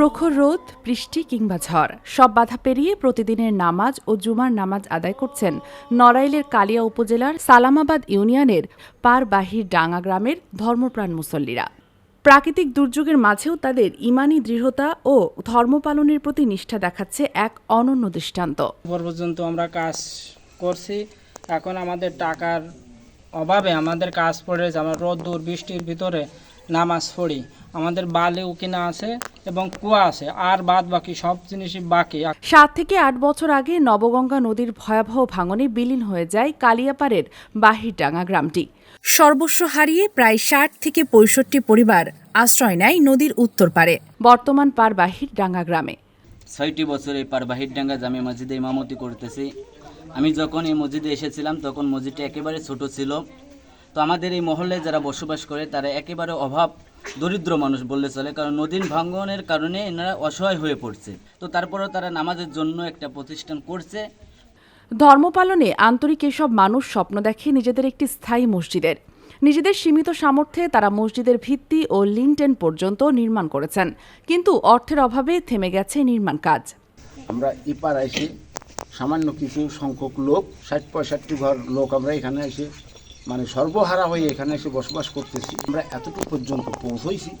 প্রখর রোদ, বৃষ্টি কিংবা ঝড়, সব বাধা পেরিয়ে প্রতিদিনের নামাজ ও জুমার নামাজ আদায় করছেন নড়াইলের কালিয়া উপজেলার সালামাবাদ ইউনিয়নের পারবাহির ডাঙ্গা গ্রামের ধর্মপ্রাণ মুসল্লিরা। প্রাকৃতিক দুর্যোগের মাঝেও তাদের ইমানি দৃঢ়তা ও ধর্ম পালনের প্রতি নিষ্ঠা দেখাচ্ছে এক অনন্য দৃষ্টান্ত। পর্যন্ত আমরা কাজ করছি। এখন আমাদের টাকার অভাবে আমাদের কাজ পড়েছে আমরা রোদ দূর বৃষ্টির ভিতরে নামাজ পড়ি। আমাদের বালিও কিনা আছে। এবং কুয়া আছে আর বাদ বাকি সব জিনিসই বাকি। সাত থেকে আট বছর আগে নবগঙ্গা নদীর ভয়াবহ ভাঙনে বিলীন হয়ে যায় কালিয়াপাড়ের বাহিরডাঙ্গা গ্রামটি। সর্বস্ব হারিয়ে প্রায় ষাট থেকে পঁয়ষট্টি পরিবার আশ্রয় নেয় নদীর উত্তর পারে বর্তমান পার বাহিরডাঙ্গা গ্রামে। ছয়টি বছর এই পারবাহিরডাঙ্গা জামে মসজিদে ইমামতি করতেছি। আমি যখন এই মসজিদে এসেছিলাম তখন মসজিদটা একেবারে ছোট ছিল। তো আমাদের এই মহল্লে যারা বসবাস করে তারা একেবারে অভাব দরিদ্র মানুষ বললে চলে কারণ নদীর ভাঙ্গনের কারণে এনারা অসহায় হয়ে পড়ছে। তো তারপরেও তারা নামাজের জন্য একটা প্রতিষ্ঠান করছে। ধর্ম পালনে আন্তরিক এসব মানুষ স্বপ্ন দেখে নিজেদের একটি স্থায়ী মসজিদের। নিজেদের সীমিত সামর্থ্যে তারা মসজিদের ভিত্তি ও লিনটেন পর্যন্ত নির্মাণ করেছেন। কিন্তু অর্থের অভাবে থেমে গেছে নির্মাণ কাজ। আমরা ইপার এসে সামান্য কিছু সংখ্যক লোক ষাট পঁয়ষট্টি ঘর লোক আমরা এখানে এসে মানে সর্বহারা হয়ে এখানে এসে বসবাস করতেছি। আমরা এতটুকু পর্যন্ত পৌঁছইছি,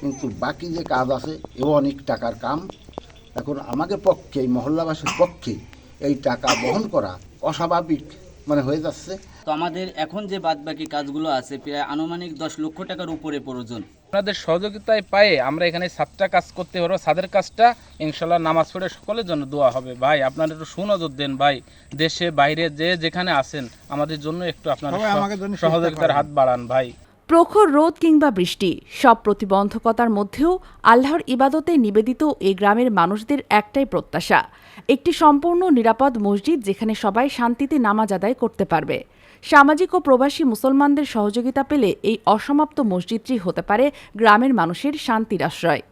কিন্তু বাকি যে কাজ আছে, এও অনেক টাকার কাম। এখন আমাদের পক্ষে মহল্লাবাসীর পক্ষে এই টাকা বহন করা অস্বাভাবিক। মানে হয়ে যাচ্ছে। তো আমাদের এখন যে বাদবাকি কাজগুলো আছে প্রায় আনুমানিক দশ লক্ষ টাকার উপরে প্রয়োজন। আপনাদের সহযোগিতায় পায়ে আমরা এখানে সাতটা কাজ করতে পারব। সাদের কাজটা ইনশাল্লাহ নামাজ পড়ে সকলের জন্য দোয়া হবে। ভাই আপনারা একটু সুনজর দেন ভাই। দেশে বাইরে যে যেখানে আছেন আমাদের জন্য একটু আপনার সহযোগিতার হাত বাড়ান ভাই। প্রখর রোদ কিংবা বৃষ্টি, সব প্রতিবন্ধকতার মধ্যেও আল্লাহর ইবাদতে নিবেদিত এই গ্রামের মানুষদের একটাই প্রত্যাশা, একটি সম্পূর্ণ নিরাপদ মসজিদ যেখানে সবাই শান্তিতে নামাজ আদায় করতে পারবে। সামাজিক ও প্রবাসী মুসলমানদের সহযোগিতা পেলে এই অসমাপ্ত মসজিদটি হতে পারে গ্রামের মানুষের শান্তির আশ্রয়।